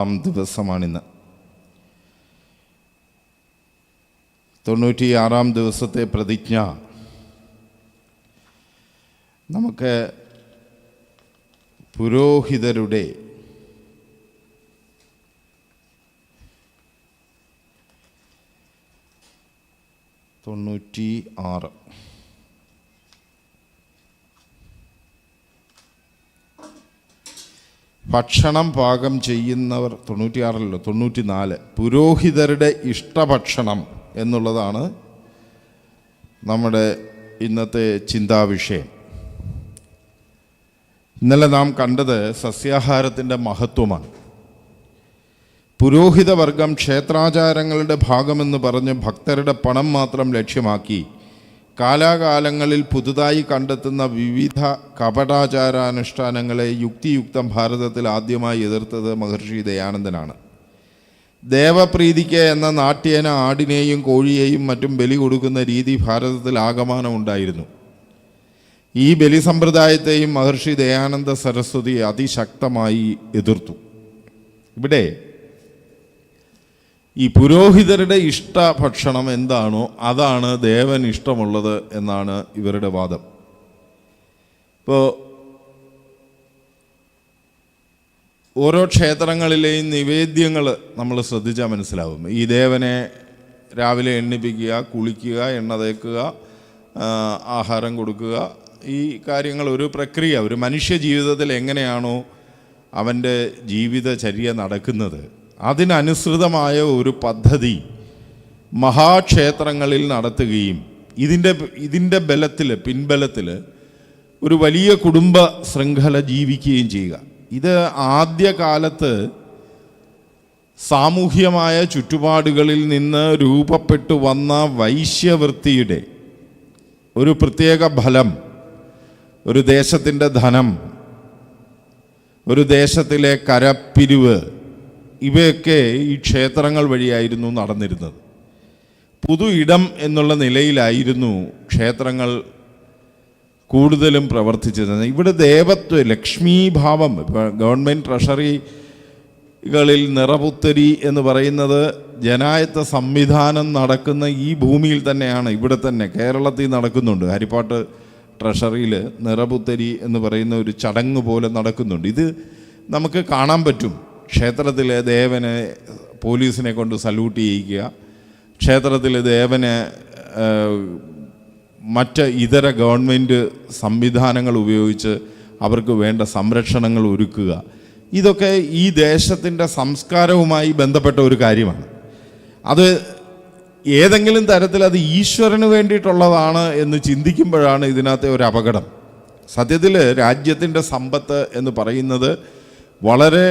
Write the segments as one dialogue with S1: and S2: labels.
S1: ആം ദിവസമാണിന്ന്. തൊണ്ണൂറ്റിയാറാം ദിവസത്തെ പ്രതിജ്ഞ. നമുക്ക് പുരോഹിതരുടെ തൊണ്ണൂറ്റി ആറ് ഭക്ഷണം പാകം ചെയ്യുന്നവർ തൊണ്ണൂറ്റിയാറല്ലോ തൊണ്ണൂറ്റി നാല് പുരോഹിതരുടെ ഇഷ്ടഭക്ഷണം എന്നുള്ളതാണ് നമ്മുടെ ഇന്നത്തെ ചിന്താവിഷയം. ഇന്നലെ നാം കണ്ടത് സസ്യാഹാരത്തിന്റെ മഹത്വമാണ്. പുരോഹിതവർഗം ക്ഷേത്രാചാരങ്ങളുടെ ഭാഗമെന്ന് പറഞ്ഞ് ഭക്തരുടെ പണം മാത്രം ലക്ഷ്യമാക്കി കാലാകാലങ്ങളിൽ പുതുതായി കണ്ടെത്തുന്ന വിവിധ കപടാചാരാനുഷ്ഠാനങ്ങളെ യുക്തിയുക്തം ഭാരതത്തിൽ ആദ്യമായി എതിർത്തത് മഹർഷി ദയാനന്ദനാണ്. ദേവപ്രീതിക്ക് എന്ന നാട്യേന ആടിനെയും കോഴിയെയും മറ്റും ബലി കൊടുക്കുന്ന രീതി ഭാരതത്തിൽ ആകമാനം ഉണ്ടായിരുന്നു ഈ ബലി സമ്പ്രദായത്തെയും മഹർഷി ദയാനന്ദ സരസ്വതി അതിശക്തമായി എതിർത്തു. ഇവിടെ ഈ പുരോഹിതരുടെ ഇഷ്ട ഭക്ഷണം എന്താണോ അതാണ് ദേവൻ ഇഷ്ടമുള്ളത് എന്നാണ് ഇവരുടെ വാദം. ഇപ്പോൾ ഓരോ ക്ഷേത്രങ്ങളിലെയും നിവേദ്യങ്ങൾ നമ്മൾ ശ്രദ്ധിച്ചാൽ മനസ്സിലാവും. ഈ ദേവനെ രാവിലെ എണ്ണിപ്പിക്കുക കുളിക്കുക എണ്ണ തേക്കുക ആഹാരം കൊടുക്കുക ഈ കാര്യങ്ങൾ ഒരു പ്രക്രിയ ഒരു മനുഷ്യ ജീവിതത്തിൽ എങ്ങനെയാണോ അവന്റെ ജീവിതചര്യ നടക്കുന്നത്. അതിനനുസൃതമായ ഒരു പദ്ധതി മഹാക്ഷേത്രങ്ങളിൽ നടത്തുകയും ഇതിന്റെ ഇതിന്റെ ബലത്തിൽ പിൻബലത്തിൽ ഒരു വലിയ കുടുംബ ശൃംഖല ജീവിക്കുകയും ചെയ്യുക. ഇത് ആദ്യകാലത്ത് സാമൂഹ്യമായ ചുറ്റുപാടുകളിൽ നിന്ന് രൂപപ്പെട്ടു വന്ന വൈശ്യവൃത്തിയുടെ ഒരു പ്രത്യേക ഫലം ഒരു ദേശത്തിന്റെ ധനം ഒരു ദേശത്തിലെ കരപ്പിരിവ് ഇവയൊക്കെ ഈ ക്ഷേത്രങ്ങൾ വഴിയായിരുന്നു നടന്നിരുന്നത്. പുതു ഇടം എന്നുള്ള നിലയിലായിരുന്നു ക്ഷേത്രങ്ങൾ കൂടുതലും പ്രവർത്തിച്ചിരുന്നത്. ഇവിടെ ദേവത്വ ലക്ഷ്മീഭാവം ഇപ്പോൾ ഗവൺമെന്റ് ട്രഷറികളിൽ നിറപുത്തരി എന്ന് പറയുന്നത് ജനായത്ത സംവിധാനം നടക്കുന്ന ഈ ഭൂമിയിൽ തന്നെയാണ്. ഇവിടെ തന്നെ കേരളത്തിൽ നടക്കുന്നുണ്ട്. ഹരിപ്പാട്ട് ട്രഷറിയിൽ നിറപുത്തരി എന്ന് പറയുന്ന ഒരു ചടങ്ങ് പോലെ നടക്കുന്നുണ്ട്. ഇത് നമുക്ക് കാണാൻ പറ്റും. ക്ഷേത്രത്തിലെ ദേവനെ പോലീസിനെ കൊണ്ട് സല്യൂട്ട് ചെയ്യിക്കുക. ക്ഷേത്രത്തിലെ ദേവനെ മറ്റ് ഇതര ഗവൺമെന്റ് സംവിധാനങ്ങൾ ഉപയോഗിച്ച് അവർക്ക് വേണ്ട സംരക്ഷണങ്ങൾ ഒരുക്കുക. ഇതൊക്കെ ഈ ദേശത്തിന്റെ സംസ്കാരവുമായി ബന്ധപ്പെട്ട ഒരു കാര്യമാണ്. അത് ഏതെങ്കിലും തരത്തിൽ അത് ഈശ്വരന് വേണ്ടിയിട്ടുള്ളതാണ് എന്ന് ചിന്തിക്കുമ്പോഴാണ് ഇതിനകത്തെ ഒരു അപകടം. സത്യത്തിൽ രാജ്യത്തിന്റെ സമ്പത്ത് എന്ന് പറയുന്നത് വളരെ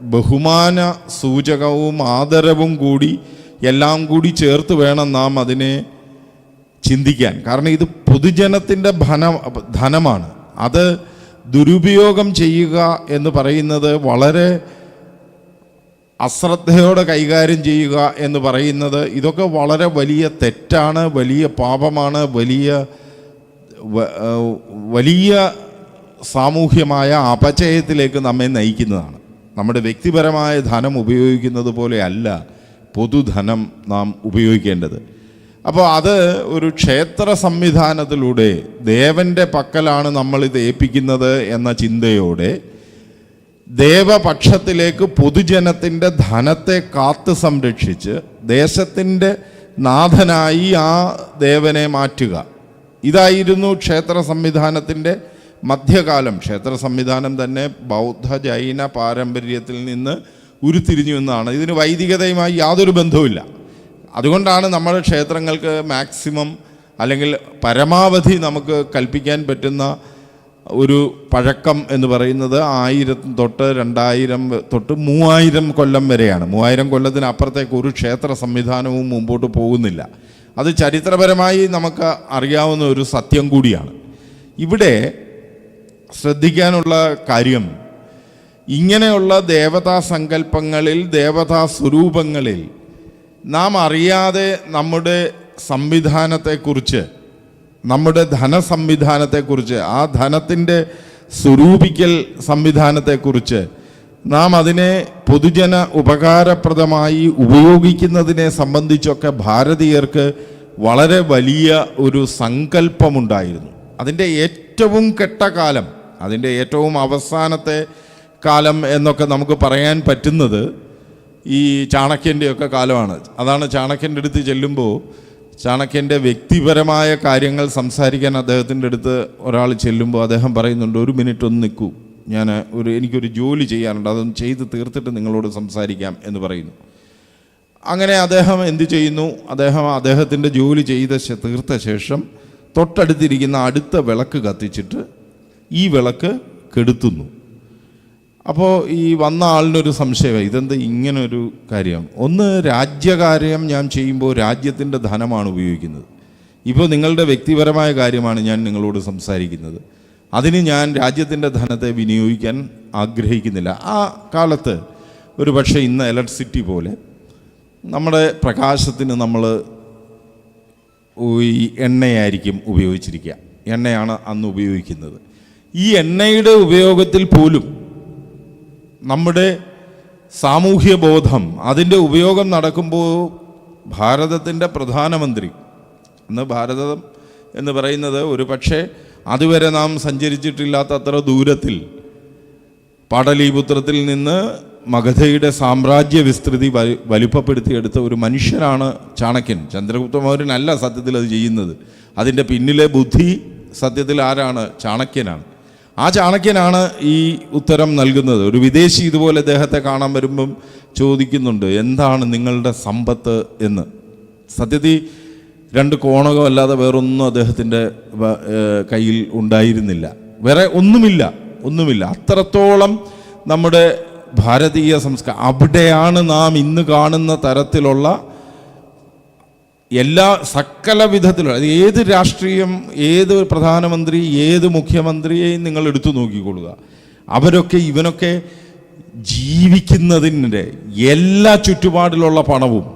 S1: ബഹുമാന സൂചകവും ആദരവും കൂടി എല്ലാം കൂടി ചേർത്ത് വേണം നാം അതിനെ ചിന്തിക്കാൻ. കാരണം ഇത് പൊതുജനത്തിന്റെ ധന ധനമാണ്. അത് ദുരുപയോഗം ചെയ്യുക എന്ന് പറയുന്നത് വളരെ അശ്രദ്ധയോടെ കൈകാര്യം ചെയ്യുക എന്ന് പറയുന്നത് ഇതൊക്കെ വളരെ വലിയ തെറ്റാണ് വലിയ പാപമാണ് വലിയ വലിയ സാമൂഹ്യമായ അപചയത്തിലേക്ക് നമ്മെ നയിക്കുന്നതാണ്. നമ്മുടെ വ്യക്തിപരമായ ധനം ഉപയോഗിക്കുന്നത് പോലെയല്ല പൊതുധനം നാം ഉപയോഗിക്കേണ്ടത്. അപ്പോൾ അത് ഒരു ക്ഷേത്ര സംവിധാനത്തിലൂടെ ദേവന്റെ പക്കലാണ് നമ്മളിത് ഏൽപ്പിക്കുന്നത് എന്ന ചിന്തയോടെ ദേവപക്ഷത്തിലേക്ക് പൊതുജനത്തിന്റെ ധനത്തെ കാത്തു സംരക്ഷിച്ച് ദേശത്തിന്റെ നാഥനായി ആ ദേവനെ മാറ്റുക. ഇതായിരുന്നു ക്ഷേത്ര സംവിധാനത്തിന്റെ മധ്യകാലം ക്ഷേത്ര സംവിധാനം തന്നെ ബൗദ്ധ ജൈന പാരമ്പര്യത്തിൽ നിന്ന് ഉരുത്തിരിഞ്ഞു എന്നാണ്. ഇതിന് വൈദികതയുമായി യാതൊരു ബന്ധവുമില്ല. അതുകൊണ്ടാണ് നമ്മുടെ ക്ഷേത്രങ്ങൾക്ക് മാക്സിമം അല്ലെങ്കിൽ പരമാവധി നമുക്ക് കൽപ്പിക്കാൻ പറ്റുന്ന ഒരു പഴക്കം എന്ന് പറയുന്നത് ആയിരം തൊട്ട് രണ്ടായിരം തൊട്ട് മൂവായിരം കൊല്ലം വരെയാണ്. മൂവായിരം കൊല്ലത്തിന് അപ്പുറത്തേക്ക് ഒരു ക്ഷേത്ര സംവിധാനവും മുമ്പോട്ട് പോകുന്നില്ല. അത് ചരിത്രപരമായി നമുക്ക് അറിയാവുന്ന ഒരു സത്യം കൂടിയാണ്. ഇവിടെ ശ്രദ്ധിക്കാനുള്ള കാര്യം ഇങ്ങനെയുള്ള ദേവതാ സങ്കല്പങ്ങളിൽ ദേവതാ സ്വരൂപങ്ങളിൽ നാം അറിയാതെ നമ്മുടെ സംവിധാനത്തെക്കുറിച്ച് നമ്മുടെ ധനസംവിധാനത്തെക്കുറിച്ച് ആ ധനത്തിന്റെ സ്വരൂപിക്കൽ സംവിധാനത്തെക്കുറിച്ച് നാം അതിനെ പൊതുജന ഉപകാരപ്രദമായി ഉപയോഗിക്കുന്നതിനെ സംബന്ധിച്ചൊക്കെ ഭാരതീയർക്ക് വളരെ വലിയ ഒരു സങ്കല്പമുണ്ടായിരുന്നു. അതിന്റെ ഏറ്റവും കെട്ട കാലം അതിന്റെ ഏറ്റവും അവസാനത്തെ കാലം എന്നൊക്കെ നമുക്ക് പറയാൻ പറ്റുന്നത് ഈ ചാണക്യന്റെയൊക്കെ കാലമാണ്. അതാണ് ചാണക്യന്റെ അടുത്ത് ചെല്ലുമ്പോൾ ചാണക്യന്റെ വ്യക്തിപരമായ കാര്യങ്ങൾ സംസാരിക്കാൻ അദ്ദേഹത്തിന്റെ അടുത്ത് ഒരാൾ ചെല്ലുമ്പോൾ അദ്ദേഹം പറയുന്നുണ്ട് ഒരു മിനിറ്റ് ഒന്ന് നിൽക്കൂ. ഞാൻ ഒരു എനിക്കൊരു ജോലി ചെയ്യാനുണ്ട്. അതൊന്ന് ചെയ്ത് തീർത്തിട്ട് നിങ്ങളോട് സംസാരിക്കാം എന്ന് പറയുന്നു. അങ്ങനെ അദ്ദേഹം എന്ത് ചെയ്യുന്നു? അദ്ദേഹം അദ്ദേഹത്തിന്റെ ജോലി ചെയ്ത തീർത്ത ശേഷം തൊട്ടടുത്തിരിക്കുന്ന അടുത്ത വിളക്ക് കത്തിച്ചിട്ട് ഈ വിളക്ക് കെടുത്തുന്നു. അപ്പോൾ ഈ വന്ന ആളിനൊരു സംശയമായി. ഇതെന്ത് ഇങ്ങനൊരു കാര്യം? ഒന്ന് രാജ്യകാര്യം ഞാൻ ചെയ്യുമ്പോൾ രാജ്യത്തിന്റെ ധനമാണ് ഉപയോഗിക്കുന്നത്. ഇപ്പോൾ നിങ്ങളുടെ വ്യക്തിപരമായ കാര്യമാണ് ഞാൻ നിങ്ങളോട് സംസാരിക്കുന്നത്. അതിന് ഞാൻ രാജ്യത്തിന്റെ ധനത്തെ വിനിയോഗിക്കാൻ ആഗ്രഹിക്കുന്നില്ല. ആ കാലത്ത് ഒരു പക്ഷേ ഇന്ന് ഇലക്ട്രിസിറ്റി പോലെ നമ്മുടെ പ്രകാശത്തിന് നമ്മൾ ഈ എണ്ണയായിരിക്കും ഉപയോഗിച്ചിരിക്കുക. എണ്ണയാണ് അന്ന് ഉപയോഗിക്കുന്നത്. ഈ എണ്ണയുടെ ഉപയോഗത്തിൽ പോലും നമ്മുടെ സാമൂഹ്യ ബോധം അതിന്റെ ഉപയോഗം നടക്കുമ്പോൾ ഭാരതത്തിന്റെ പ്രധാനമന്ത്രി അന്ന് ഭാരതം എന്ന് പറയുന്നത് ഒരു പക്ഷേ അതുവരെ നാം സഞ്ചരിച്ചിട്ടില്ലാത്ത അത്ര ദൂരത്തിൽ പാടലീപുത്രത്തിൽ നിന്ന് മഗധയുടെ സാമ്രാജ്യ വിസ്തൃതി വലുപ്പപ്പെടുത്തിയെടുത്ത ഒരു മനുഷ്യനാണ് ചാണക്യൻ. ചന്ദ്രഗുപ്ത മൗര്യനല്ല സത്യത്തിൽ അത് ചെയ്യുന്നത്. അതിന്റെ പിന്നിലെ ബുദ്ധി സത്യത്തിൽ ആരാണ്? ചാണക്യനാണ്. ആ ചാണക്യനാണ് ഈ ഉത്തരം നൽകുന്നത്. ഒരു വിദേശി ഇതുപോലെ അദ്ദേഹത്തെ കാണാൻ വരുമ്പം ചോദിക്കുന്നുണ്ട് എന്താണ് നിങ്ങളുടെ സമ്പത്ത് എന്ന്? സത്യത്തിൽ രണ്ട് കോണകം അല്ലാതെ വേറൊന്നും അദ്ദേഹത്തിന്റെ കയ്യിൽ ഉണ്ടായിരുന്നില്ല. വേറെ ഒന്നുമില്ല ഒന്നുമില്ല. അത്രത്തോളം നമ്മുടെ ഭാരതീയ സംസ്കാരം അവിടെയാണ് നാം ഇന്ന് കാണുന്ന തരത്തിലുള്ള എല്ലാ സകല വിധത്തിലുള്ള ഏത് രാഷ്ട്രീയം ഏത് പ്രധാനമന്ത്രി ഏത് മുഖ്യമന്ത്രിയെയും നിങ്ങൾ എടുത്തു നോക്കിക്കൊള്ളുക. അവരൊക്കെ ഇവനൊക്കെ ജീവിക്കുന്നതിന്റെ എല്ലാ ചുറ്റുപാടിലുള്ള പണവും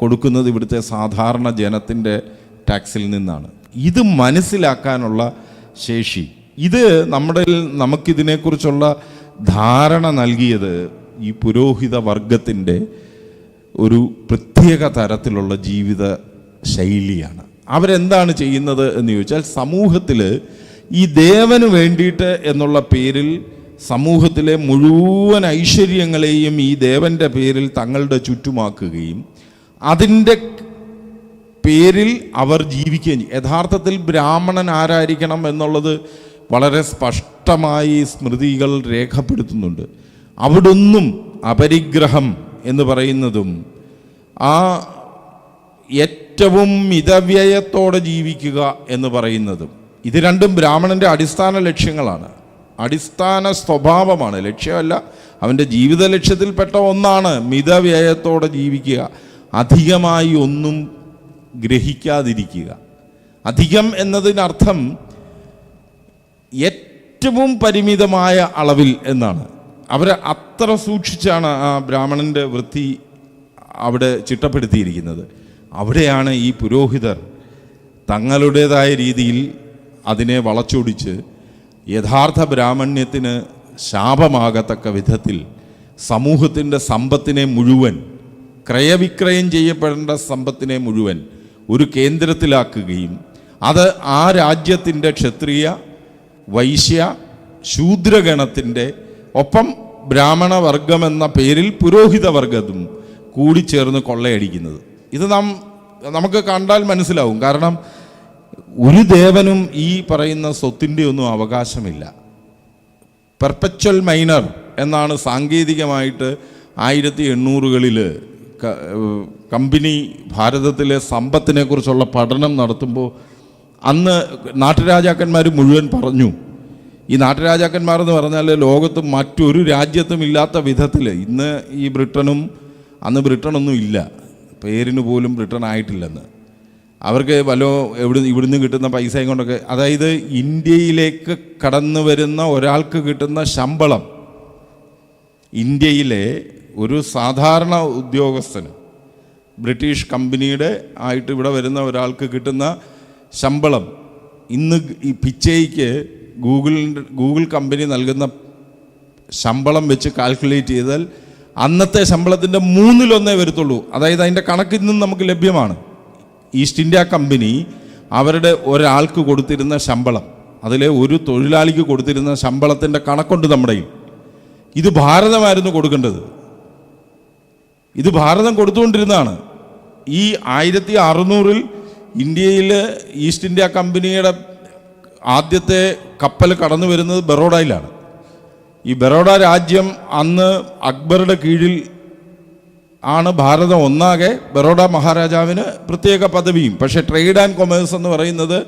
S1: കൊടുക്കുന്നത് ഇവിടുത്തെ സാധാരണ ജനത്തിന്റെ ടാക്സിൽ നിന്നാണ്. ഇത് മനസ്സിലാക്കാനുള്ള ശേഷി. ഇത് നമ്മുടെ നമുക്കിതിനെക്കുറിച്ചുള്ള ധാരണ നൽകിയത് ഈ പുരോഹിത വർഗത്തിന്റെ ഒരു പ്രത്യേക തരത്തിലുള്ള ജീവിത ശൈലിയാണ്. അവരെന്താണ് ചെയ്യുന്നത് എന്ന് ചോദിച്ചാൽ സമൂഹത്തിൽ ഈ ദേവന് വേണ്ടിയിട്ട് എന്നുള്ള പേരിൽ സമൂഹത്തിലെ മുഴുവൻ ഐശ്വര്യങ്ങളെയും ഈ ദേവന്റെ പേരിൽ തങ്ങളുടെ ചുറ്റുമാക്കുകയും അതിന്റെ പേരിൽ അവർ ജീവിക്കുകയും യഥാർത്ഥത്തിൽ ബ്രാഹ്മണൻ ആരായിരിക്കണം എന്നുള്ളത് വളരെ സ്പഷ്ടമായി സ്മൃതികൾ രേഖപ്പെടുത്തുന്നുണ്ട്. അവിടൊന്നും അപരിഗ്രഹം എന്ന് പറയുന്നതും ആ ഏറ്റവും മിതവ്യയത്തോടെ ജീവിക്കുക എന്ന് പറയുന്നതും ഇത് രണ്ടും ബ്രാഹ്മണന്റെ അടിസ്ഥാന ലക്ഷ്യങ്ങളാണ്. അടിസ്ഥാന സ്വഭാവമാണ്. ലക്ഷ്യമല്ല അവന്റെ ജീവിത ലക്ഷ്യത്തിൽപ്പെട്ട ഒന്നാണ് മിതവ്യയത്തോടെ ജീവിക്കുക. അധികമായി ഒന്നും ഗ്രഹിക്കാതിരിക്കുക. അധികം എന്നതിനർത്ഥം ഏറ്റവും പരിമിതമായ അളവിൽ എന്നാണ്. അവർ അത്ര സൂക്ഷിച്ചാണ് ആ ബ്രാഹ്മണന്റെ വൃത്തി അവിടെ ചിട്ടപ്പെടുത്തിയിരിക്കുന്നത്. അവിടെയാണ് ഈ പുരോഹിതർ തങ്ങളുടേതായ രീതിയിൽ അതിനെ വളച്ചൊടിച്ച് യഥാർത്ഥ ബ്രാഹ്മണ്യത്തിന് ശാപമാകത്തക്ക വിധത്തിൽ സമൂഹത്തിന്റെ സമ്പത്തിനെ മുഴുവൻ ക്രയവിക്രയം ചെയ്യപ്പെടേണ്ട സമ്പത്തിനെ മുഴുവൻ ഒരു കേന്ദ്രത്തിലാക്കുകയും അത് ആ രാജ്യത്തിന്റെ ക്ഷത്രിയ വൈശ്യ ശൂദ്രഗണത്തിന്റെ ഒപ്പം ബ്രാഹ്മണ വർഗം എന്ന പേരിൽ പുരോഹിത വർഗത്തും കൂടിച്ചേർന്ന് കൊള്ളയടിക്കുന്നത്. ഇത് നാം നമുക്ക് കണ്ടാൽ മനസ്സിലാവും. കാരണം ഒരു ദേവനും ഈ പറയുന്ന സ്വത്തിന്റെ ഒന്നും അവകാശമില്ല. പെർപ്പച്വൽ മൈനർ എന്നാണ് സാങ്കേതികമായിട്ട് ആയിരത്തി എണ്ണൂറുകളിൽ കമ്പനി ഭാരതത്തിലെ സമ്പത്തിനെക്കുറിച്ചുള്ള പഠനം നടത്തുമ്പോൾ അന്ന് നാട്ടുരാജാക്കന്മാർ മുഴുവൻ പറഞ്ഞു ഈ നാട്ടുരാജാക്കന്മാർ എന്ന് പറഞ്ഞാൽ ലോകത്ത് മറ്റൊരു രാജ്യത്തും ഇല്ലാത്ത വിധത്തിൽ ഇന്ന് ഈ ബ്രിട്ടനും അന്ന് ബ്രിട്ടനൊന്നും ഇല്ല. പേരിന് പോലും ബ്രിട്ടൻ ആയിട്ടില്ലെന്ന് അവർക്ക് വല്ലോ എവിടെ ഇവിടുന്ന് കിട്ടുന്ന പൈസയും കൊണ്ടൊക്കെ അതായത് ഇന്ത്യയിലേക്ക് കടന്നു വരുന്ന ഒരാൾക്ക് കിട്ടുന്ന ശമ്പളം ഇന്ത്യയിലെ ഒരു സാധാരണ ഉദ്യോഗസ്ഥന് ബ്രിട്ടീഷ് കമ്പനിയുടെ ആയിട്ട് ഇവിടെ വരുന്ന ഒരാൾക്ക് കിട്ടുന്ന ശമ്പളം ഇന്ന് ഈ പിച്ചയ്ക്ക് ഗൂഗിളിന്റെ ഗൂഗിൾ കമ്പനി നൽകുന്ന ശമ്പളം വെച്ച് കാൽക്കുലേറ്റ് ചെയ്താൽ അന്നത്തെ ശമ്പളത്തിന്റെ മൂന്നിലൊന്നേ വരുത്തുള്ളൂ. അതായത് അതിന്റെ കണക്കിൽ നിന്നും നമുക്ക് ലഭ്യമാണ്. ഈസ്റ്റ് ഇന്ത്യ കമ്പനി അവരുടെ ഒരാൾക്ക് കൊടുത്തിരുന്ന ശമ്പളം അതിലെ ഒരു തൊഴിലാളിക്ക് കൊടുത്തിരുന്ന ശമ്പളത്തിന്റെ കണക്കുണ്ട് നമ്മുടെ ഇത് ഭാരതമായിരുന്നു കൊടുക്കേണ്ടത്. ഇത് ഭാരതം കൊടുത്തുകൊണ്ടിരുന്നതാണ്. ഈ ആയിരത്തി അറുന്നൂറിൽ ഇന്ത്യയിൽ ഈസ്റ്റ് ഇന്ത്യ കമ്പനിയുടെ ആദ്യത്തെ കപ്പൽ കടന്നു വരുന്നത് ബറോഡയിലാണ്. ഈ ബറോഡ രാജ്യം അന്ന് അക്ബറുടെ കീഴിൽ ആണ് ഭാരതം ഒന്നാകെ. ബറോഡ മഹാരാജാവിന് പ്രത്യേക പദവിയും. പക്ഷേ ട്രേഡ് ആൻഡ് കൊമേഴ്സ് എന്ന് പറയുന്നത്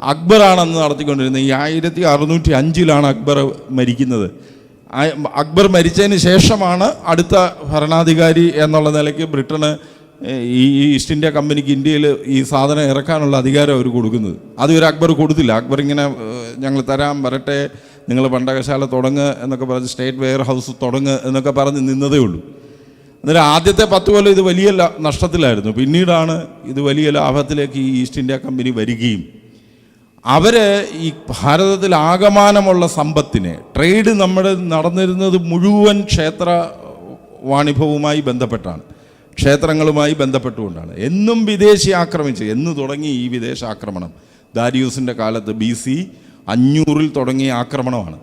S1: അക്ബറാണെന്ന് നടത്തിക്കൊണ്ടിരുന്നത്. ഈ ആയിരത്തി അറുന്നൂറ്റി അഞ്ചിലാണ് അക്ബർ മരിക്കുന്നത്. അക്ബർ മരിച്ചതിന് ശേഷമാണ് അടുത്ത ഭരണാധികാരി എന്നുള്ള നിലയ്ക്ക് ബ്രിട്ടന് ഈ ഈസ്റ്റ് ഇന്ത്യ കമ്പനിക്ക് ഇന്ത്യയിൽ ഈ സാധനം ഇറക്കാനുള്ള അധികാരം അവർ കൊടുക്കുന്നത്. ഒരു അക്ബർ കൊടുത്തില്ല. അക്ബർ ഇങ്ങനെ ഞങ്ങൾ തരാം വരട്ടെ നിങ്ങൾ പണ്ടകശാല തുടങ്ങ് എന്നൊക്കെ പറഞ്ഞ് സ്റ്റേറ്റ് വെയർ ഹൗസ് തുടങ്ങ് എന്നൊക്കെ പറഞ്ഞ് നിന്നതേ ഉള്ളൂ. അന്നേരം ആദ്യത്തെ പത്ത് കൊല്ലം ഇത് വലിയ നഷ്ടത്തിലായിരുന്നു. പിന്നീടാണ് ഇത് വലിയ ലാഭത്തിലേക്ക് ഈ ഈസ്റ്റ് ഇന്ത്യ കമ്പനി വരികയും. അവർ ഈ ഭാരതത്തിൽ ആകമാനമുള്ള സമ്പത്തിനെ ട്രേഡ് നമ്മുടെ നടന്നിരുന്നത് മുഴുവൻ ക്ഷേത്ര വാണിഭവുമായി ബന്ധപ്പെട്ടാണ്. ക്ഷേത്രങ്ങളുമായി ബന്ധപ്പെട്ടുകൊണ്ടാണ്. എന്നും വിദേശി ആക്രമിച്ച്. എന്ന് തുടങ്ങി ഈ വിദേശ ആക്രമണം. ദാരിയൂസിന്റെ കാലത്ത് ബി സി അഞ്ഞൂറിൽ തുടങ്ങിയ ആക്രമണമാണ്.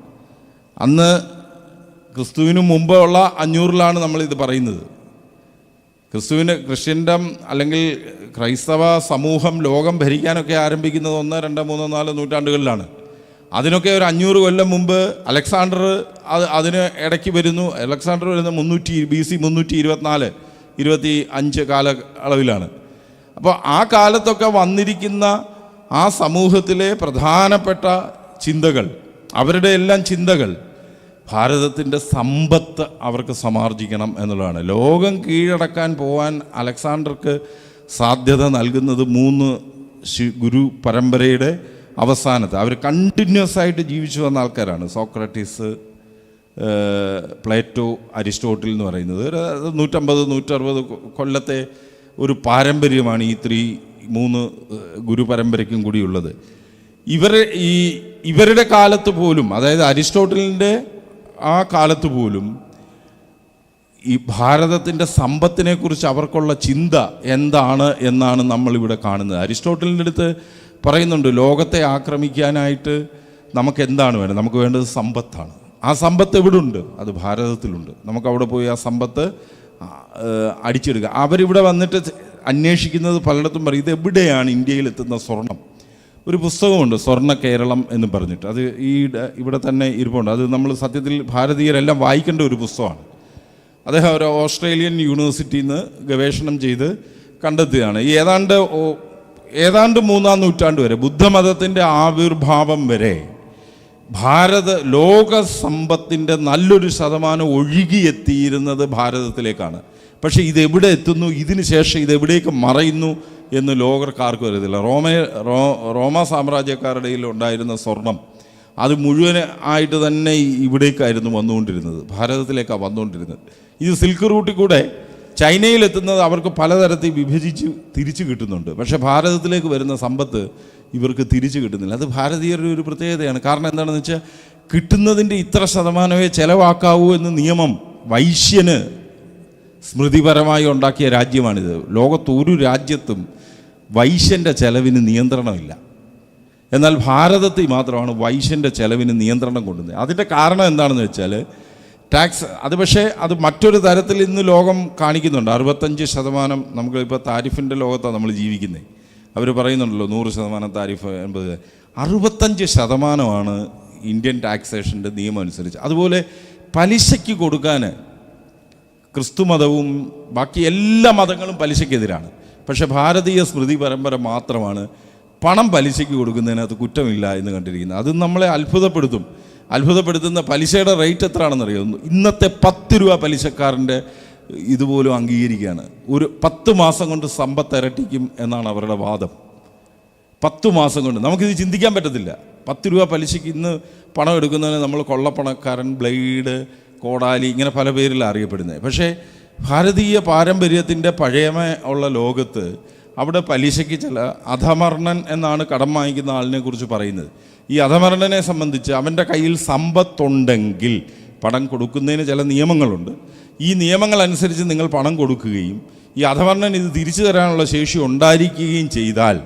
S1: അന്ന് ക്രിസ്തുവിന് മുമ്പുള്ള അഞ്ഞൂറിലാണ് നമ്മളിത് പറയുന്നത്. ക്രിസ്തുവിന് ക്രിസ്ത്യന്റെ അല്ലെങ്കിൽ ക്രൈസ്തവ സമൂഹം ലോകം ഭരിക്കാനൊക്കെ ആരംഭിക്കുന്നത് ഒന്ന് രണ്ട് മൂന്ന് നാല് നൂറ്റാണ്ടുകളിലാണ്. അതിനൊക്കെ ഒരു അഞ്ഞൂറ് കൊല്ലം മുമ്പ് അലക്സാണ്ടർ അത് അതിന് ഇടയ്ക്ക് വരുന്നു. അലക്സാണ്ടർ വരുന്ന മുന്നൂറ്റി ബി സി മുന്നൂറ്റി ഇരുപത്തിനാല്. ഇരുപത്തി അഞ്ച് കാല അളവിലാണ്. അപ്പോൾ ആ കാലത്തൊക്കെ വന്നിരിക്കുന്ന ആ സമൂഹത്തിലെ പ്രധാനപ്പെട്ട ചിന്തകൾ അവരുടെ എല്ലാം ചിന്തകൾ ഭാരതത്തിന്റെ സമ്പത്ത് അവർക്ക് സമാർജിക്കണം എന്നുള്ളതാണ്. ലോകം കീഴടക്കാൻ പോകാൻ അലക്സാണ്ടർക്ക് സാധ്യത നൽകുന്നത് മൂന്ന് ഗുരു പരമ്പരയുടെ അവസാനത്ത് അവർ കണ്ടിന്യൂസ് ആയിട്ട് ജീവിച്ചു വന്ന ആൾക്കാരാണ്. സോക്രട്ടീസ് പ്ലേറ്റോ അരിസ്റ്റോട്ടിൽ എന്ന് പറയുന്നത്. നൂറ്റമ്പത് നൂറ്ററുപത് കൊല്ലത്തെ ഒരു പാരമ്പര്യമാണ് ഈ ത്രീ മൂന്ന് ഗുരുപരമ്പരയ്ക്കും ഗുരു പരമ്പരയ്ക്കും കൂടിയുള്ളത് ഇവർ ഈ ഇവരുടെ കാലത്ത് പോലും അതായത് അരിസ്റ്റോട്ടലിന്റെ ആ കാലത്ത് പോലും ഈ ഭാരതത്തിന്റെ സമ്പത്തിനെക്കുറിച്ച് അവർക്കുള്ള ചിന്ത എന്താണ് എന്നാണ് നമ്മളിവിടെ കാണുന്നത്. അരിസ്റ്റോട്ടലിന്റെ അടുത്ത് പറയുന്നുണ്ട് ലോകത്തെ ആക്രമിക്കാനായിട്ട് നമുക്ക് എന്താണ് വേണ്ടത്? നമുക്ക് വേണ്ടത് സമ്പത്താണ്. ആ സമ്പത്ത് എവിടെ ഉണ്ട് അത് ഭാരതത്തിലുണ്ട്. നമുക്ക് അവിടെ പോയി ആ സമ്പത്ത് അടിച്ചെടുക്കുക. അവരിവിടെ വന്നിട്ട് അന്വേഷിക്കുന്നത് പലയിടത്തും പറയും ഇത് എവിടെയാണ് ഇന്ത്യയിൽ എത്തുന്ന സ്വർണം? ഒരു പുസ്തകമുണ്ട് സ്വർണ കേരളം എന്ന് പറഞ്ഞിട്ട്. അത് ഈ ഇവിടെ തന്നെ ഇരിപ്പുണ്ട്. അത് നമ്മൾ സത്യത്തിൽ ഭാരതീയരെല്ലാം വായിക്കേണ്ട ഒരു പുസ്തകമാണ്. അദ്ദേഹം ഒരു ഓസ്ട്രേലിയൻ യൂണിവേഴ്സിറ്റിയിൽ നിന്ന് ഗവേഷണം ചെയ്ത് കണ്ടെത്തുകയാണ്. ഈ ഏതാണ്ട് ഏതാണ്ട് മൂന്നാം നൂറ്റാണ്ട് വരെ ബുദ്ധമതത്തിന്റെ ആവിർഭാവം വരെ ഭാരത ലോക സമ്പത്തിന്റെ നല്ലൊരു ശതമാനം ഒഴുകിയെത്തിയിരുന്നത് ഭാരതത്തിലേക്കാണ്. പക്ഷേ ഇതെവിടെ എത്തുന്നു? ഇതിന് ശേഷം ഇതെവിടേക്ക് മറയുന്നു എന്ന് ലോകർക്കാർക്കും അറിയത്തില്ല. റോമ റോ റോമ സാമ്രാജ്യക്കാരുടെ ഉണ്ടായിരുന്ന സ്വർണം അത് മുഴുവൻ ആയിട്ട് തന്നെ ഇവിടേക്കായിരുന്നു വന്നുകൊണ്ടിരുന്നത്. ഭാരതത്തിലേക്കാണ് വന്നുകൊണ്ടിരുന്നത്. ഇത് സിൽക്ക് റൂട്ടിൽ കൂടെ ചൈനയിലെത്തുന്നത് അവർക്ക് പലതരത്തിൽ വിഭജിച്ച് തിരിച്ചു കിട്ടുന്നുണ്ട്. പക്ഷേ ഭാരതത്തിലേക്ക് വരുന്ന സമ്പത്ത് ഇവർക്ക് തിരിച്ചു കിട്ടുന്നില്ല. അത് ഭാരതീയരുടെ ഒരു പ്രത്യേകതയാണ്. കാരണം എന്താണെന്ന് വെച്ചാൽ കിട്ടുന്നതിന്റെ ഇത്ര ശതമാനമേ ചിലവാക്കാവൂ എന്ന് നിയമം വൈശ്യന് സ്മൃതിപരമായി ഉണ്ടാക്കിയ രാജ്യമാണിത്. ലോകത്ത് ഒരു രാജ്യത്തും വൈശ്യന്റെ ചെലവിന് നിയന്ത്രണമില്ല. എന്നാൽ ഭാരതത്തിൽ മാത്രമാണ് വൈശ്യന്റെ ചെലവിന് നിയന്ത്രണം കൊണ്ടുവന്നത്. അതിന്റെ കാരണം എന്താണെന്ന് വെച്ചാൽ ടാക്സ് അത് പക്ഷേ അത് മറ്റൊരു തരത്തിൽ ഇന്ന് ലോകം കാണിക്കുന്നുണ്ട്. അറുപത്തഞ്ച് ശതമാനം നമുക്കിപ്പോൾ താരിഫിന്റെ ലോകത്താണ് നമ്മൾ ജീവിക്കുന്നത് അവർ പറയുന്നുണ്ടല്ലോ നൂറ് ശതമാനം താരിഫ് എൺപത്. അറുപത്തഞ്ച് ശതമാനമാണ് ഇന്ത്യൻ ടാക്സേഷന്റെ നിയമം അനുസരിച്ച്. അതുപോലെ പലിശയ്ക്ക് കൊടുക്കാൻ ക്രിസ്തു മതവും ബാക്കി എല്ലാ മതങ്ങളും പലിശയ്ക്കെതിരാണ്. പക്ഷേ ഭാരതീയ സ്മൃതി പരമ്പര മാത്രമാണ് പണം പലിശയ്ക്ക് കൊടുക്കുന്നതിനകത്ത് കുറ്റമില്ല എന്ന് കണ്ടിരിക്കുന്നത്. അത് നമ്മളെ അത്ഭുതപ്പെടുത്തും. അത്ഭുതപ്പെടുത്തുന്ന പലിശയുടെ റേറ്റ് എത്രയാണെന്ന് എത്രയാണെന്നറിയോ? ഇന്നത്തെ പത്ത് രൂപ പലിശക്കാരന്റെ ഇതുപോലും അംഗീകരിക്കുകയാണ്. ഒരു പത്ത് മാസം കൊണ്ട് സമ്പത്ത് ഇരട്ടിക്കും എന്നാണ് അവരുടെ വാദം. പത്ത് മാസം കൊണ്ട്. നമുക്കിത് ചിന്തിക്കാൻ പറ്റത്തില്ല. പത്ത് രൂപ പലിശയ്ക്ക് ഇന്ന് പണം എടുക്കുന്നതിന് നമ്മൾ കൊള്ളപ്പണക്കാരൻ ബ്ലേഡ് കോടാലി ഇങ്ങനെ പല പേരിൽ അറിയപ്പെടുന്നത്. പക്ഷേ ഭാരതീയ പാരമ്പര്യത്തിന്റെ പഴയമ ഉള്ള ലോകത്ത് അവിടെ പലിശയ്ക്ക് ചില അധമർണൻ എന്നാണ് കടം വാങ്ങിക്കുന്ന ആളിനെ കുറിച്ച് പറയുന്നത്. ഈ അധമർണനെ സംബന്ധിച്ച് അവന്റെ കയ്യിൽ സമ്പത്തുണ്ടെങ്കിൽ പണം കൊടുക്കുന്നതിന് ചില നിയമങ്ങളുണ്ട്. ഈ നിയമങ്ങൾ അനുസരിച്ച് നിങ്ങൾ പണം കൊടുക്കുകയും ഈ അധവർണൻ ഇത് തിരിച്ചു തരാനുള്ള ശേഷി ഉണ്ടായിരിക്കുകയും ചെയ്താൽ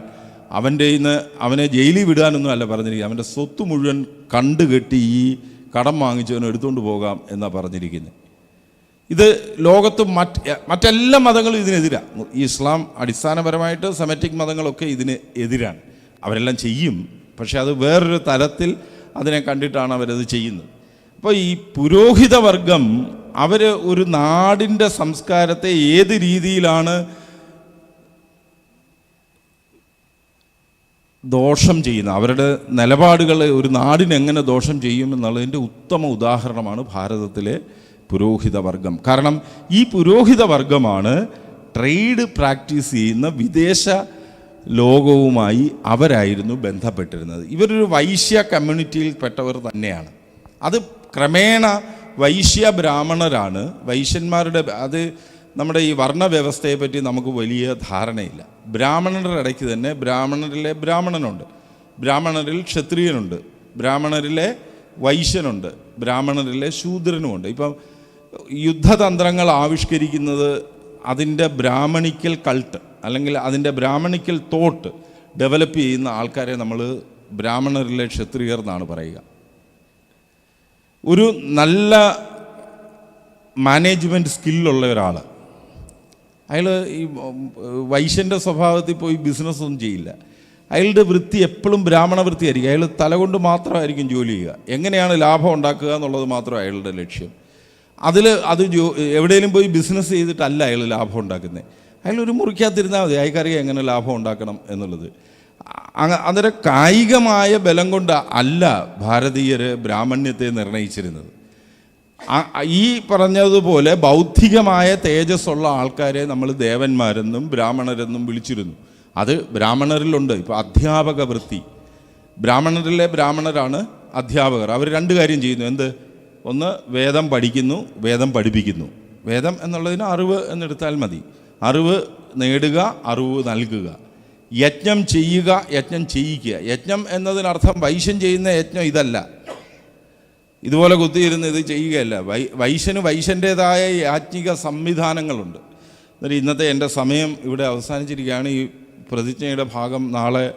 S1: അവന്റെ ഇന്ന് അവനെ ജയിലിൽ വിടാനൊന്നും അല്ല പറഞ്ഞിരിക്കുക അവന്റെ സ്വത്ത് മുഴുവൻ കണ്ടുകെട്ടി ഈ കടം വാങ്ങിച്ചവനെ എടുത്തുകൊണ്ട് പോകാം എന്നാണ് പറഞ്ഞിരിക്കുന്നത്. ഇത് ലോകത്ത് മറ്റ് മറ്റെല്ലാ മതങ്ങളും ഇതിനെതിരാണ് ഇസ്ലാം അടിസ്ഥാനപരമായിട്ട് സെമറ്റിക് മതങ്ങളൊക്കെ ഇതിന് എതിരാണ്. അവരെല്ലാം ചെയ്യും. പക്ഷേ അത് വേറൊരു തലത്തിൽ അതിനെ കണ്ടിട്ടാണ് അവരത് ചെയ്യുന്നത്. അപ്പോൾ ഈ പുരോഹിത വർഗം അവർ ഒരു നാടിന്റെ സംസ്കാരത്തെ ഏത് രീതിയിലാണ് ദോഷം ചെയ്യുന്നത്? അവരുടെ നിലപാടുകൾ ഒരു നാടിന് എങ്ങനെ ദോഷം ചെയ്യും എന്നുള്ളതിന്റെ ഉത്തമ ഉദാഹരണമാണ് ഭാരതത്തിലെ പുരോഹിത വർഗം കാരണം ഈ പുരോഹിത വർഗമാണ് ട്രേഡ് പ്രാക്ടീസ് ചെയ്യുന്ന വിദേശ ലോകവുമായി അവരായിരുന്നു ബന്ധപ്പെട്ടിരുന്നത്. ഇവരൊരു വൈശ്യ കമ്മ്യൂണിറ്റിയിൽപ്പെട്ടവർ തന്നെയാണ്. അത് ക്രമേണ വൈശ്യ ബ്രാഹ്മണരാണ്. വൈശ്യന്മാരുടെ അത് നമ്മുടെ ഈ വർണവ്യവസ്ഥയെ പറ്റി നമുക്ക് വലിയ ധാരണയില്ല. ബ്രാഹ്മണരുടെ ഇടയ്ക്ക് തന്നെ ബ്രാഹ്മണരിലെ ബ്രാഹ്മണനുണ്ട്. ബ്രാഹ്മണരിൽ ക്ഷത്രിയനുണ്ട്. ബ്രാഹ്മണരിലെ വൈശ്യനുണ്ട്. ബ്രാഹ്മണരിലെ ശൂദ്രനുമുണ്ട്. ഇപ്പം യുദ്ധതന്ത്രങ്ങൾ ആവിഷ്കരിക്കുന്നത് അതിന്റെ ബ്രാഹ്മണിക്കൽ കൾട്ട് അല്ലെങ്കിൽ അതിന്റെ ബ്രാഹ്മണിക്കൽ തോട്ട് ഡെവലപ്പ് ചെയ്യുന്ന ആൾക്കാരെ നമ്മൾ ബ്രാഹ്മണരിലെ ക്ഷത്രിയർ എന്നാണ് പറയുക. ഒരു നല്ല മാനേജ്മെന്റ് സ്കില്ലുള്ള ഒരാൾ അയാൾ ഈ വൈശ്യന്റെ സ്വഭാവത്തിൽ പോയി ബിസിനസ്സൊന്നും ചെയ്യില്ല. അയാളുടെ വൃത്തി എപ്പോഴും ബ്രാഹ്മണ വൃത്തിയായിരിക്കും. അയാൾ തലകൊണ്ട് മാത്രമായിരിക്കും ജോലി ചെയ്യുക. എങ്ങനെയാണ് ലാഭം ഉണ്ടാക്കുക എന്നുള്ളത് മാത്രം അയാളുടെ ലക്ഷ്യം. അതിൽ അത് ജോ എവിടെയെങ്കിലും പോയി ബിസിനസ് ചെയ്തിട്ടല്ല അയാൾ ലാഭം ഉണ്ടാക്കുന്നത്. അയാൾ ഒരു മുറിക്കാതിരുന്നാൽ മതി. അയാൾക്കറിയാം എങ്ങനെ ലാഭം ഉണ്ടാക്കണം എന്നുള്ളത്. അന്നേരം കായികമായ ബലം കൊണ്ട് അല്ല ഭാരതീയർ ബ്രാഹ്മണ്യത്തെ നിർണയിച്ചിരുന്നത്. ഈ പറഞ്ഞതുപോലെ ബൗദ്ധികമായ തേജസ്സുള്ള ആൾക്കാരെ നമ്മൾ ദേവന്മാരെന്നും ബ്രാഹ്മണരെന്നും വിളിച്ചിരുന്നു. അത് ബ്രാഹ്മണരിലുണ്ട്. ഇപ്പോൾ അധ്യാപക വൃത്തി. ബ്രാഹ്മണരിലെ ബ്രാഹ്മണരാണ് അധ്യാപകർ. അവർ രണ്ട് കാര്യം ചെയ്യുന്നു. എന്ത്? ഒന്ന് വേദം പഠിക്കുന്നു വേദം പഠിപ്പിക്കുന്നു. വേദം എന്നുള്ളതിന് അറിവ് എന്നെടുത്താൽ മതി. അറിവ് നേടുക അറിവ് നൽകുക. യജ്ഞം ചെയ്യുക യജ്ഞം ചെയ്യിക്കുക. യജ്ഞം എന്നതിനർത്ഥം വൈശ്യം ചെയ്യുന്ന യജ്ഞം ഇതല്ല. ഇതുപോലെ കുത്തിയിരുന്ന് ഇത് ചെയ്യുകയല്ല. വൈ വൈശ്യന് വൈശ്യന്റേതായ യാജ്ഞിക സംവിധാനങ്ങളുണ്ട്. എന്നിട്ട് ഇന്നത്തെ എന്റെ സമയം ഇവിടെ അവസാനിച്ചിരിക്കുകയാണ്. ഈ പ്രതിജ്ഞയുടെ ഭാഗം നാളെ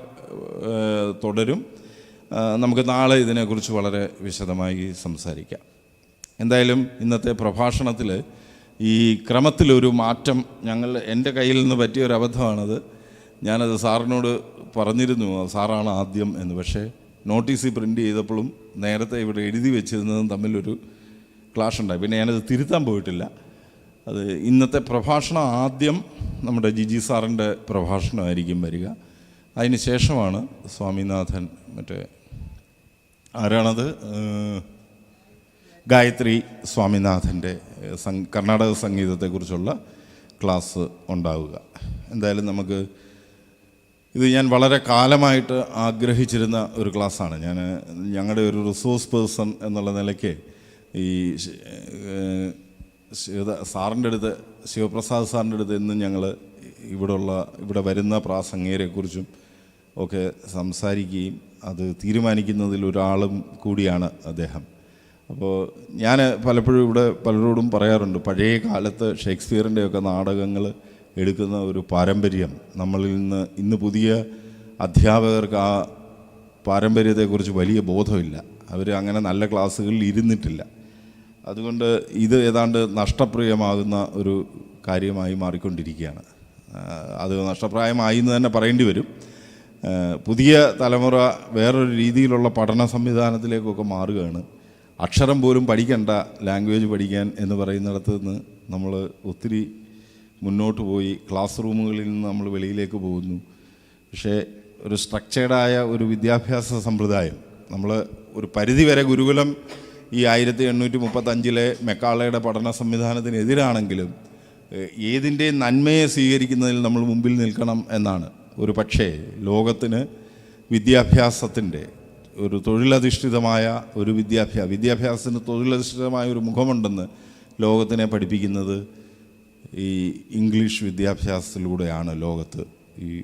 S1: തുടരും. നമുക്ക് നാളെ ഇതിനെക്കുറിച്ച് വളരെ വിശദമായി സംസാരിക്കാം. എന്തായാലും ഇന്നത്തെ പ്രഭാഷണത്തിൽ ഈ ക്രമത്തിലൊരു മാറ്റം ഞങ്ങൾ എന്റെ കയ്യിൽ നിന്ന് പറ്റിയ ഒരു അബദ്ധമാണത്. ഞാനത് സാറിനോട് പറഞ്ഞിരുന്നു സാറാണ് ആദ്യം എന്ന്. പക്ഷേ നോട്ടീസ് പ്രിന്റ് ചെയ്തപ്പോഴും നേരത്തെ ഇവിടെ എഴുതി വെച്ചിരുന്നതും തമ്മിലൊരു ക്ലാഷ് ഉണ്ടായി പിന്നെ ഞാനത് തിരുത്താൻ പോയിട്ടില്ല. അത് ഇന്നത്തെ പ്രഭാഷണം ആദ്യം നമ്മുടെ ജിജി സാറിന്റെ പ്രഭാഷണമായിരിക്കും വരിക. അതിന് ശേഷമാണ് സ്വാമിനാഥൻ മറ്റേ ആരാണത്? ഗായത്രി സ്വാമിനാഥന്റെ കർണാടക സംഗീതത്തെക്കുറിച്ചുള്ള ക്ലാസ് ഉണ്ടാവുക. എന്തായാലും നമുക്ക് ഇത് ഞാൻ വളരെ കാലമായിട്ട് ആഗ്രഹിച്ചിരുന്ന ഒരു ക്ലാസ്സാണ്. ഞാൻ ഞങ്ങളുടെ ഒരു റിസോഴ്സ് പേഴ്സൺ എന്നുള്ള നിലയ്ക്ക് ഈ സാറിന്റെ അടുത്ത് ശിവപ്രസാദ് സാറിന്റെ അടുത്ത് ഇന്നും ഞങ്ങൾ ഇവിടെയുള്ള ഇവിടെ വരുന്ന പ്രാസംഗികരെക്കുറിച്ചും ഒക്കെ സംസാരിക്കുകയും അത് തീരുമാനിക്കുന്നതിൽ ഒരാളും കൂടിയാണ് അദ്ദേഹം. അപ്പോൾ ഞാൻ പലപ്പോഴും ഇവിടെ പലരോടും പറയാറുണ്ട് പഴയ കാലത്ത് ഷേക്സ്പിയറിന്റെയൊക്കെ നാടകങ്ങൾ എടുക്കുന്ന ഒരു പാരമ്പര്യം. നമ്മളിൽ നിന്ന് ഇന്ന് പുതിയ അധ്യാപകർക്ക് ആ പാരമ്പര്യത്തെക്കുറിച്ച് വലിയ ബോധമില്ല. അവർ അങ്ങനെ നല്ല ക്ലാസ്സുകളിൽ ഇരുന്നിട്ടില്ല. അതുകൊണ്ട് ഇത് ഏതാണ്ട് നഷ്ടപ്രിയമാകുന്ന ഒരു കാര്യമായി മാറിക്കൊണ്ടിരിക്കുകയാണ്. അത് നഷ്ടപ്രായമായി എന്ന് തന്നെ പറയേണ്ടി വരും. പുതിയ തലമുറ വേറൊരു രീതിയിലുള്ള പഠന സംവിധാനത്തിലേക്കൊക്കെ മാറുകയാണ്. അക്ഷരം പോലും പഠിക്കണ്ട ലാംഗ്വേജ് പഠിക്കാൻ എന്ന് പറയുന്നിടത്ത് നിന്ന് നമ്മൾ ഒത്തിരി മുന്നോട്ട് പോയി ക്ലാസ് റൂമുകളിൽ നിന്ന് നമ്മൾ വെളിയിലേക്ക് പോകുന്നു. പക്ഷേ ഒരു സ്ട്രക്ചേർഡായ ഒരു വിദ്യാഭ്യാസ സമ്പ്രദായം. നമ്മൾ ഒരു പരിധിവരെ ഗുരുകുലം ഈ ആയിരത്തി എണ്ണൂറ്റി മുപ്പത്തഞ്ചിലെ മെക്കാളയുടെ പഠന സംവിധാനത്തിനെതിരാണെങ്കിലും ഏതിന്റെ നന്മയെ സ്വീകരിക്കുന്നതിൽ നമ്മൾ മുമ്പിൽ നിൽക്കണം എന്നാണ്. ഒരു പക്ഷേ ലോകത്തിന് വിദ്യാഭ്യാസത്തിന്റെ ഒരു തൊഴിലധിഷ്ഠിതമായ ഒരു വിദ്യാഭ്യാസ വിദ്യാഭ്യാസത്തിന് തൊഴിലധിഷ്ഠിതമായ ഒരു മുഖമുണ്ടെന്ന് ലോകത്തിനെ പഠിപ്പിക്കുന്നത് ഈ ഇംഗ്ലീഷ് വിദ്യാഭ്യാസത്തിലൂടെയാണ് ലോകത്ത് ഈ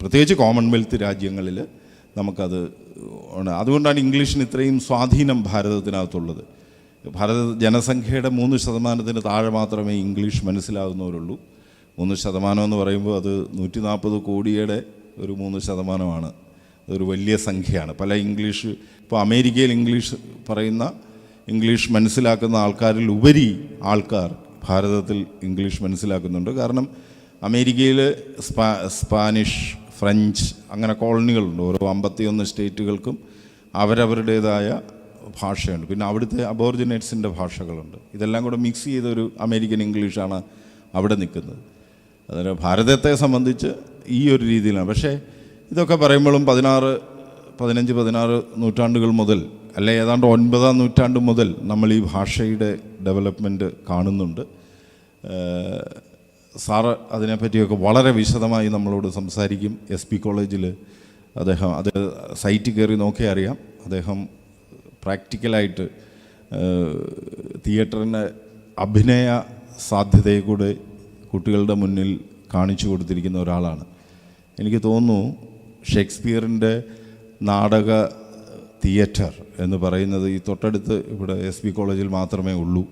S1: പ്രത്യേകിച്ച് കോമൺവെൽത്ത് രാജ്യങ്ങളിൽ നമുക്കത് അതുകൊണ്ടാണ് ഇംഗ്ലീഷിന് ഇത്രയും സ്വാധീനം ഭാരതത്തിനകത്തുള്ളത്. ഭാരത ജനസംഖ്യയുടെ മൂന്ന് ശതമാനത്തിന് താഴെ മാത്രമേ ഇംഗ്ലീഷ് മനസ്സിലാകുന്നവരുള്ളൂ മൂന്ന് ശതമാനം എന്ന് പറയുമ്പോൾ അത് നൂറ്റി നാൽപ്പത് കോടിയുടെ ഒരു മൂന്ന് ശതമാനമാണ്. അതൊരു വലിയ സംഖ്യയാണ്. പല ഇംഗ്ലീഷ് ഇപ്പോൾ അമേരിക്കയിൽ ഇംഗ്ലീഷ് പറയുന്ന ഇംഗ്ലീഷ് മനസ്സിലാക്കുന്ന ആൾക്കാരിൽ ഉപരി ആൾക്കാർ ഭാരതത്തിൽ ഇംഗ്ലീഷ് മനസ്സിലാക്കുന്നുണ്ട്. കാരണം അമേരിക്കയിൽ സ്പാ സ്പാനിഷ് ഫ്രഞ്ച് അങ്ങനെ കോളനികളുണ്ട്. ഓരോ അമ്പത്തിയൊന്ന് സ്റ്റേറ്റുകൾക്കും അവരവരുടേതായ ഭാഷയുണ്ട്. പിന്നെ അവിടുത്തെ അബോർജിനേറ്റ്സിന്റെ ഭാഷകളുണ്ട്. ഇതെല്ലാം കൂടെ മിക്സ് ചെയ്തൊരു അമേരിക്കൻ ഇംഗ്ലീഷാണ് അവിടെ നിൽക്കുന്നത്. അതിന് ഭാരതത്തെ സംബന്ധിച്ച് ഈ ഒരു രീതിയിലാണ്. പക്ഷേ ഇതൊക്കെ പറയുമ്പോഴും പതിനാറ് പതിനഞ്ച് പതിനാറ് നൂറ്റാണ്ടുകൾ മുതൽ അല്ലെ ഏതാണ്ട് ഒൻപതാം നൂറ്റാണ്ട് മുതൽ നമ്മൾ ഈ ഭാഷയുടെ ഡെവലപ്മെന്റ് കാണുന്നുണ്ട്. സാറ് അതിനെപ്പറ്റിയൊക്കെ വളരെ വിശദമായി നമ്മളോട് സംസാരിക്കും. എസ് പി കോളേജിൽ അദ്ദേഹം അത് സൈറ്റ് കയറി നോക്കിയാൽ അറിയാം. അദ്ദേഹം പ്രാക്ടിക്കലായിട്ട് തിയേറ്ററിന് അഭിനയ സാധ്യതയെ കൂടെ കുട്ടികളുടെ മുന്നിൽ കാണിച്ചു കൊടുത്തിരിക്കുന്ന ഒരാളാണ്. എനിക്ക് തോന്നുന്നു ഷേക്സ്പിയറിന്റെ നാടക തിയേറ്റർ എന്ന് പറയുന്നത് ഈ തൊട്ടടുത്ത് ഇവിടെ എസ് ബി കോളേജിൽ മാത്രമേ ഉള്ളൂ.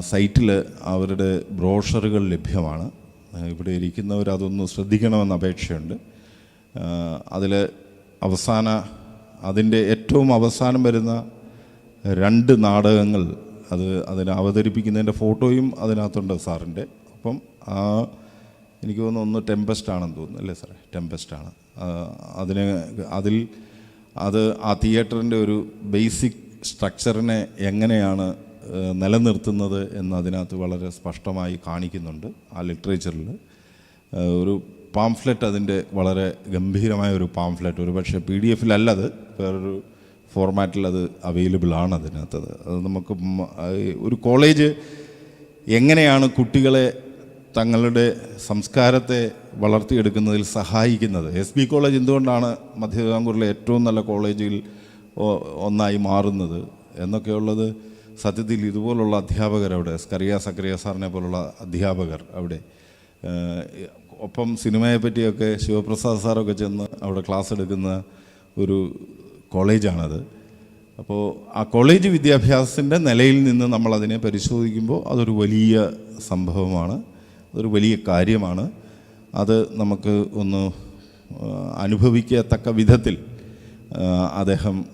S1: സൈറ്റിൽ അവരുടെ ബ്രോഷറുകൾ ലഭ്യമാണ്. ഇവിടെ ഇരിക്കുന്നവർ അതൊന്ന് ശ്രദ്ധിക്കണമെന്ന് അപേക്ഷയുണ്ട്. അതിൽ അവസാന അതിന്റെ ഏറ്റവും അവസാനം വരുന്ന രണ്ട് നാടകങ്ങൾ അത് അതിനെ അവതരിപ്പിക്കുന്നതിന്റെ ഫോട്ടോയും അതിനകത്തുണ്ട് സാറിന്റെ അപ്പം ആ എനിക്ക് തോന്നുന്നു ഒന്ന് ടെമ്പസ്റ്റ് ആണെന്ന് തോന്നുന്നു. അല്ലേ സാറേ? ടെമ്പസ്റ്റ് ആണ് അതിന് അതിൽ അത് ആ തിയേറ്ററിന്റെ ഒരു ബേസിക് സ്ട്രക്ചറിനെ എങ്ങനെയാണ് നിലനിർത്തുന്നത് എന്ന് അതിനകത്ത് വളരെ സ്പഷ്ടമായി കാണിക്കുന്നുണ്ട് ആ ലിറ്ററേച്ചറിൽ. ഒരു പാംഫ്ലെറ്റ് അതിന്റെ വളരെ ഗംഭീരമായ ഒരു പാംഫ്ലെറ്റ് ഒരു പക്ഷേ പി ഡി എഫിലല്ലത് വേറൊരു ഫോർമാറ്റിൽ അത് അവൈലബിൾ ആണ് അതിനകത്തത്. അത് നമുക്ക് ഒരു കോളേജ് എങ്ങനെയാണ് കുട്ടികളെ തങ്ങളുടെ സംസ്കാരത്തെ വളർത്തിയെടുക്കുന്നതിൽ സഹായിക്കുന്നത്. എസ് ബി കോളേജ് എന്തുകൊണ്ടാണ് മധ്യ തിരുവിതാംകൂറിലെ ഏറ്റവും നല്ല കോളേജിൽ ഒന്നായി മാറുന്നത് എന്നൊക്കെയുള്ളത് സത്യത്തിൽ ഇതുപോലുള്ള അധ്യാപകർ അവിടെ സ്കറിയ സക്രിയ സാറിനെ പോലുള്ള അധ്യാപകർ അവിടെ ഒപ്പം സിനിമയെ പറ്റിയൊക്കെ ശിവപ്രസാദ് സാറൊക്കെ ചെന്ന് അവിടെ ക്ലാസ് എടുക്കുന്ന ഒരു കോളേജാണത്. അപ്പോൾ ആ കോളേജ് വിദ്യാഭ്യാസത്തിന്റെ നിലയിൽ നിന്ന് നമ്മളതിനെ പരിശോധിക്കുമ്പോൾ അതൊരു വലിയ സംഭവമാണ് അതൊരു വലിയ കാര്യമാണ്. അത് നമുക്ക് ഒന്ന് അനുഭവിക്കത്തക്ക വിധത്തിൽ അദ്ദേഹം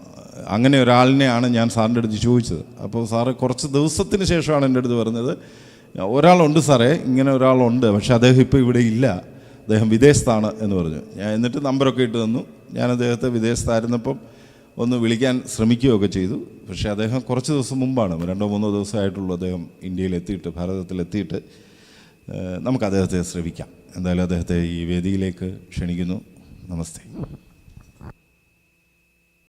S1: അങ്ങനെ ഒരാളിനെയാണ് ഞാൻ സാറിന്റെ അടുത്ത് ചോദിച്ചത്. അപ്പോൾ സാറ് കുറച്ച് ദിവസത്തിന് ശേഷമാണ് എന്റെ അടുത്ത് പറഞ്ഞത് ഒരാളുണ്ട് സാറേ ഇങ്ങനെ ഒരാളുണ്ട് പക്ഷെ അദ്ദേഹം ഇപ്പോൾ ഇവിടെ ഇല്ല. അദ്ദേഹം വിദേശത്താണ് എന്ന് പറഞ്ഞു. ഞാൻ എന്നിട്ട് നമ്പറൊക്കെ ഇട്ട് തന്നു. ഞാൻ അദ്ദേഹത്തെ വിദേശത്തായിരുന്നപ്പം ഒന്ന് വിളിക്കാൻ ശ്രമിക്കുകയൊക്കെ ചെയ്തു. പക്ഷേ അദ്ദേഹം കുറച്ച് ദിവസം മുമ്പാണ് രണ്ടോ മൂന്നോ ദിവസമായിട്ടുള്ളൂ അദ്ദേഹം ഇന്ത്യയിൽ എത്തിയിട്ട് ഭാരതത്തിൽ എത്തിയിട്ട് നമുക്ക് അദ്ദേഹത്തെ ശ്രമിക്കാം. എന്തായാലും അദ്ദേഹത്തെ ഈ വേദിയിലേക്ക് ക്ഷണിക്കുന്നു. നമസ്തേ.